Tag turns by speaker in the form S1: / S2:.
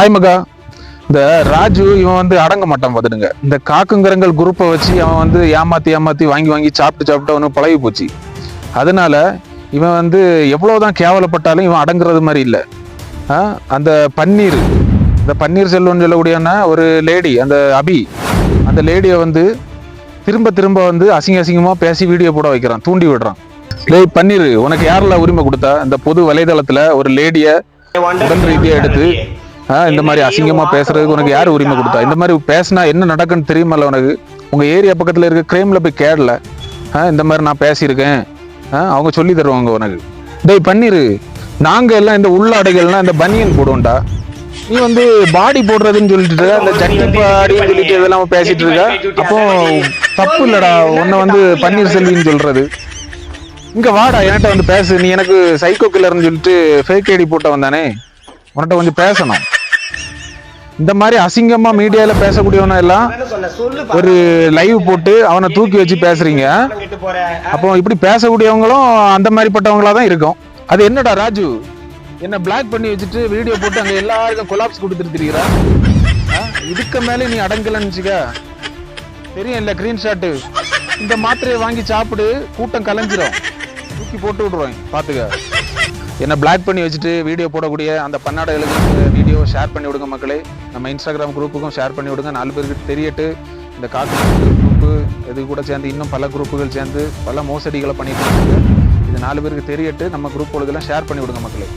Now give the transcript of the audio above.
S1: Hi மகா. இந்த ராஜு இவன் வந்து அடங்க மாட்டான் பார்த்துடுங்க. இந்த காக்குங்கரங்கள் குரூப்பை வச்சு அவன் வந்து ஏமாத்தி ஏமாத்தி வாங்கி வாங்கி சாப்பிட்டு சாப்பிட்டு அவனுக்கு பழகி போச்சு. அதனால இவன் வந்து எவ்வளோதான் கேவலப்பட்டாலும் இவன் அடங்குறது மாதிரி இல்லை. அந்த பன்னீர் இந்த பன்னீர் செல்வம்னு சொல்லக்கூடியன்னா ஒரு லேடி அந்த அபி. அந்த லேடியை வந்து திரும்ப திரும்ப வந்து அசிங்க அசிங்கமாக பேசி வீடியோ போட வைக்கிறான் தூண்டி விடுறான். லே பன்னீர் உனக்கு யாரெல்லாம் உரிமை கொடுத்தா? இந்த பொது வலைதளத்தில் ஒரு லேடியை உடல் ரீதியாக எடுத்து இந்த மாதிரி அசிங்கமா பேசுறதுக்கு உனக்கு யார் உரிமை கொடுத்தா? இந்த மாதிரி பேசினா என்ன நடக்குன்னு தெரியுமல்ல உனக்கு? உங்க ஏரியா பக்கத்துல இருக்க கிரைம்ல போய் கேடல. ஆ, இந்த மாதிரி நான் பேசியிருக்கேன். ஆ, அவங்க சொல்லி தருவாங்க உனக்கு. டேய் பன்னீர் நாங்க எல்லாம் இந்த உள்ளாடைகள்லாம் இந்த பனியன் போடுவோம்டா. நீ வந்து பாடி போடுறதுன்னு சொல்லிட்டு இருக்க, அந்த ஜட்டி பாடின்னு சொல்லிட்டு இதெல்லாம் பேசிட்டு இருக்க? அப்போ தப்பு இல்லடா. உன்னை வந்து பன்னீர் செல்வின்னு சொல்றது. இங்க வாடா என்கிட்ட வந்து பேசு. நீ எனக்கு சைக்கோ கில்லர்னு சொல்லிட்டு ஃபேக் ஐடி போட்டவன் தானே. உன்கிட்ட கொஞ்சம் பேசணும். இந்த மாதிரி அசிங்கமா மீடியால பேசக்கூடியவன எல்லாம் ஒரு லைவ் போட்டு அவனை தூக்கி வச்சு பேசுறீங்க. அப்போ இப்படி பேசக்கூடியவங்களும் அந்த மாதிரிப்பட்டவங்களா தான் இருக்கும். அது என்னடா ராஜு? என்ன பிளாக் பண்ணி வச்சுட்டு வீடியோ போட்டு அங்க எல்லாருக்கும் கொலாப்ஸ் ஆ? இதுக்கு மேலே நீ அடங்கலன்னு வச்சுக்க. தெரியும் இல்ல கிரீன் ஷாட்டு இந்த மாத்திரையை வாங்கி சாப்பிடு கூட்டம் கலைஞ்சிரும். தூக்கி போட்டு விடுறோம் பாத்துக்க. என்னை பிளாக் பண்ணி வச்சுட்டு வீடியோ போடக்கூடிய அந்த பன்னாடைகளுக்கு வீடியோ ஷேர் பண்ணி விடுங்க மக்களே. நம்ம இன்ஸ்டாகிராம் குரூப்புக்கும் ஷேர் பண்ணி விடுங்க. நாலு பேருக்கு தெரியட்டு இந்த காக்கு குரூப்பு இது கூட சேர்ந்து இன்னும் பல குரூப்புகள் சேர்ந்து பல மோசடிகளை பண்ணிட்டு இருக்காங்க. இது நாலு பேருக்கு தெரியட்டு நம்ம குரூப்புகளுக்கெல்லாம் ஷேர் பண்ணி விடுங்க மக்களே.